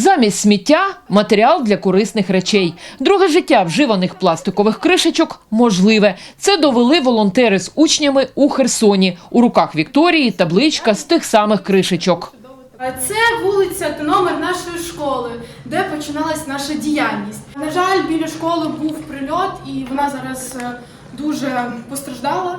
Замість сміття матеріал для корисних речей. Друге життя вживаних пластикових кришечок можливе. Це довели волонтери з учнями у Херсоні. У руках Вікторії табличка з тих самих кришечок. Це вулиця та номер нашої школи, де починалась наша діяльність. На жаль, біля школи був прильот, і вона зараз е, дуже постраждала.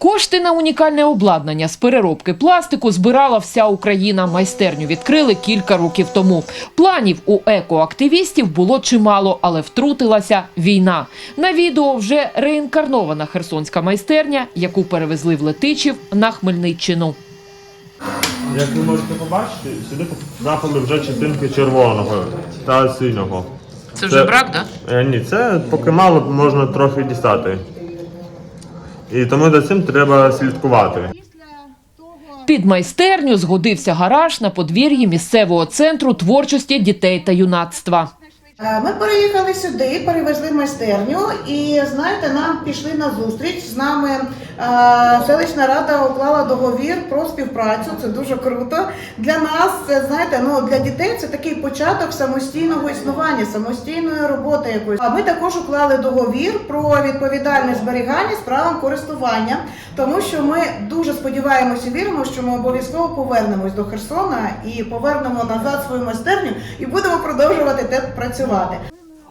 Кошти на унікальне обладнання з переробки пластику збирала вся Україна. Майстерню відкрили кілька років тому. Планів у екоактивістів було чимало, але втрутилася війна. На відео вже реінкарнована херсонська майстерня, яку перевезли в Летичів на Хмельниччину. Як ви можете побачити, сюди потрапили вже частинки червоного та синього. Це вже брак, так? Е, ні, це поки мало можна трохи дістати. І тому за цим треба слідкувати. Під майстерню згодився гараж на подвір'ї місцевого центру творчості дітей та юнацтва. Е, Ми переїхали сюди, перевезли майстерню, і знаєте, нам пішли на зустріч. З нами е, селищна рада уклала договір про співпрацю. Це дуже круто. Для нас це знаєте, ну для дітей це такий початок самостійного існування, самостійної роботи якоїсь. А ми також уклали договір про відповідальне зберігання з правом користування, тому що ми дуже сподіваємося, і віримо, що ми обов'язково повернемось до Херсона і повернемо назад свою майстерню і будемо продовжувати те працювати.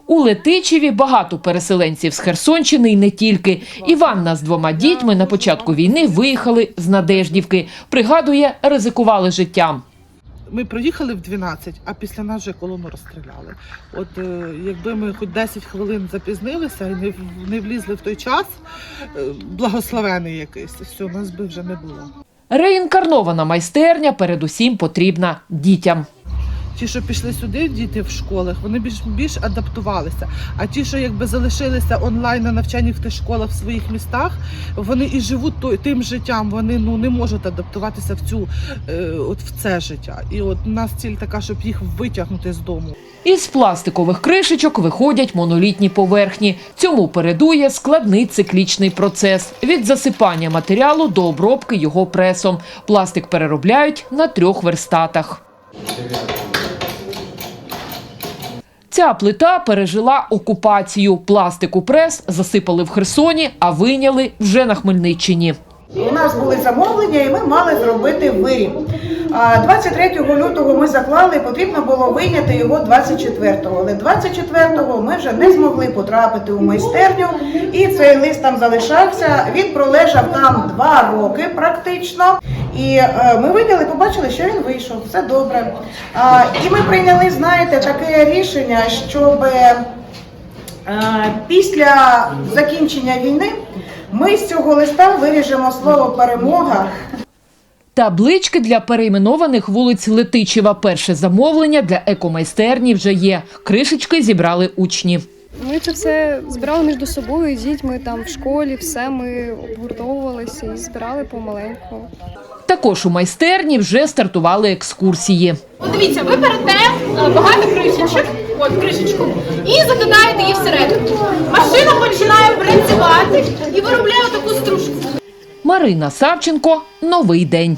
У Летичеві багато переселенців з Херсонщини і не тільки. Іванна з двома дітьми на початку війни виїхали з Надеждівки. Пригадує, ризикували життям. Ми проїхали в 12, а після нас вже колону розстріляли. От е, якби ми хоч 10 хвилин запізнилися і не, не влізли в той час, е, благословений якийсь, все, нас би вже не було. Реінкарнована майстерня передусім потрібна дітям. Ті, що пішли сюди, діти в школах, вони більш більш адаптувалися. А ті, що якби залишилися онлайн на навчанні в тих школах в своїх містах, вони і живуть той, тим життям. Вони ну не можуть адаптуватися в цю е, от в це життя. І от у нас ціль така, щоб їх витягнути з дому. Із пластикових кришечок виходять монолітні поверхні. Цьому передує складний циклічний процес від засипання матеріалу до обробки його пресом. Пластик переробляють на трьох верстатах. Ця плита пережила окупацію. Пластику прес засипали в Херсоні, а вийняли вже на Хмельниччині. У нас були замовлення, і ми мали зробити виріб. А 23 лютого ми заклали, потрібно було вийняти його 24-го. Але 24-го ми вже не змогли потрапити у майстерню, і цей лист там залишався. Він пролежав там два роки практично. І е, ми вийняли, побачили, що він вийшов. Все добре. І ми прийняли, знаєте, таке рішення, щоб. Е, Після закінчення війни ми з цього листа виріжемо слово перемога. Таблички для перейменованих вулиць Летичева. Перше замовлення для екомайстерні вже є. Кришечки зібрали учні. Ми це все збирали між собою з дітьми там в школі, все ми обгуртовувалися і збирали помаленьку. Також у майстерні вже стартували екскурсії. От дивіться, ви берете е, багато кришечок, от кришечку, і закидаєте її всередину. Машина починає працювати і виробляє таку стружку. Марина Савченко. Новий день.